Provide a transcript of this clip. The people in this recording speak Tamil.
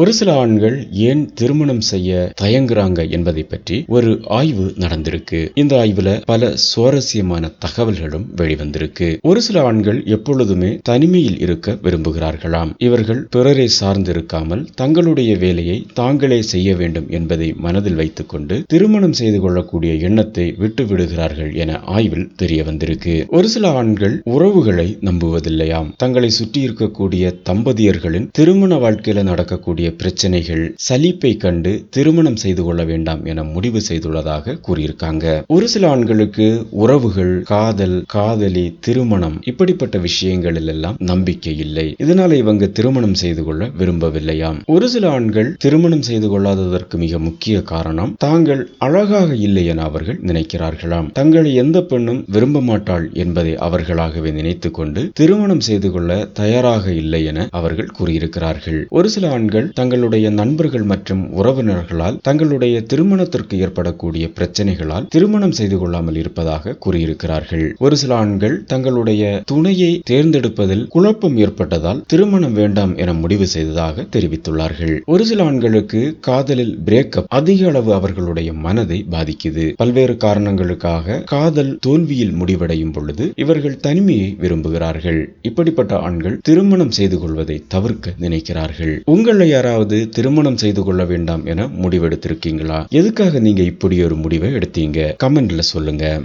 ஒரு சில ஆண்கள் ஏன் திருமணம் செய்ய தயங்குறாங்க என்பதை பற்றி ஒரு ஆய்வு நடந்திருக்கு. இந்த ஆய்வுல பல சுவாரஸ்யமான தகவல்களும் வெளிவந்திருக்கு. ஒரு சில ஆண்கள் எப்பொழுதுமே தனிமையில் இருக்க விரும்புகிறார்களாம். இவர்கள் பிறரை சார்ந்திருக்காமல் தங்களுடைய வேலையை தாங்களே செய்ய வேண்டும் என்பதை மனதில் வைத்துக்கொண்டு திருமணம் செய்து கொள்ளக்கூடிய எண்ணத்தை விட்டு விடுகிறார்கள் என ஆய்வில் தெரிய வந்திருக்கு. ஒரு சில ஆண்கள் உறவுகளை நம்புவதில்லையாம். தங்களை சுற்றி இருக்கக்கூடிய தம்பதியர்களின் திருமண வாழ்க்கையில நடக்கக்கூடிய பிரச்சனைகள் சலிப்பை கண்டு திருமணம் செய்து கொள்ள வேண்டாம் என முடிவு செய்துள்ளதாக கூறியிருக்காங்க. ஒரு சில ஆண்களுக்கு உறவுகள் காதல் காதலி திருமணம் இப்படிப்பட்ட விஷயங்களில் எல்லாம் நம்பிக்கை இல்லை. இதனால இவங்க திருமணம் செய்து கொள்ள விரும்பவில்லையாம். ஒரு சில ஆண்கள் திருமணம் செய்து கொள்ளாததற்கு மிக முக்கிய காரணம் தாங்கள் அழகாக இல்லை என அவர்கள் நினைக்கிறார்களாம். தங்களை எந்த பெண்ணும் விரும்ப மாட்டாள் என்பதை அவர்களாகவே நினைத்துக் கொண்டு திருமணம் செய்து கொள்ள தயாராக இல்லை என அவர்கள் கூறியிருக்கிறார்கள். ஒரு சில ஆண்கள் தங்களுடைய நண்பர்கள் மற்றும் உறவினர்களால் தங்களுடைய திருமணத்திற்கு ஏற்படக்கூடிய பிரச்சனைகளால் திருமணம் செய்து கொள்ளாமல் இருப்பதாக கூறியிருக்கிறார்கள். ஒரு சில ஆண்கள் தங்களுடைய துணையை தேர்ந்தெடுப்பதில் குழப்பம் ஏற்பட்டதால் திருமணம் வேண்டாம் என முடிவு செய்ததாக தெரிவித்துள்ளார்கள். ஒரு சில ஆண்களுக்கு காதலில் பிரேக்கப் அதிக அளவு அவர்களுடைய மனதை பாதிக்குது. பல்வேறு காரணங்களுக்காக காதல் தோல்வியில் முடிவடையும் பொழுது இவர்கள் தனிமையை விரும்புகிறார்கள். இப்படிப்பட்ட ஆண்கள் திருமணம் செய்து கொள்வதை தவிர்க்க நினைக்கிறார்கள். உங்களை யாராவது திருமணம் செய்து கொள்ள வேண்டாம் என முடிவெடுத்திருக்கீங்களா? எதுக்காக நீங்க இப்படி ஒரு முடிவை எடுத்தீங்க? கமெண்ட்ல சொல்லுங்க.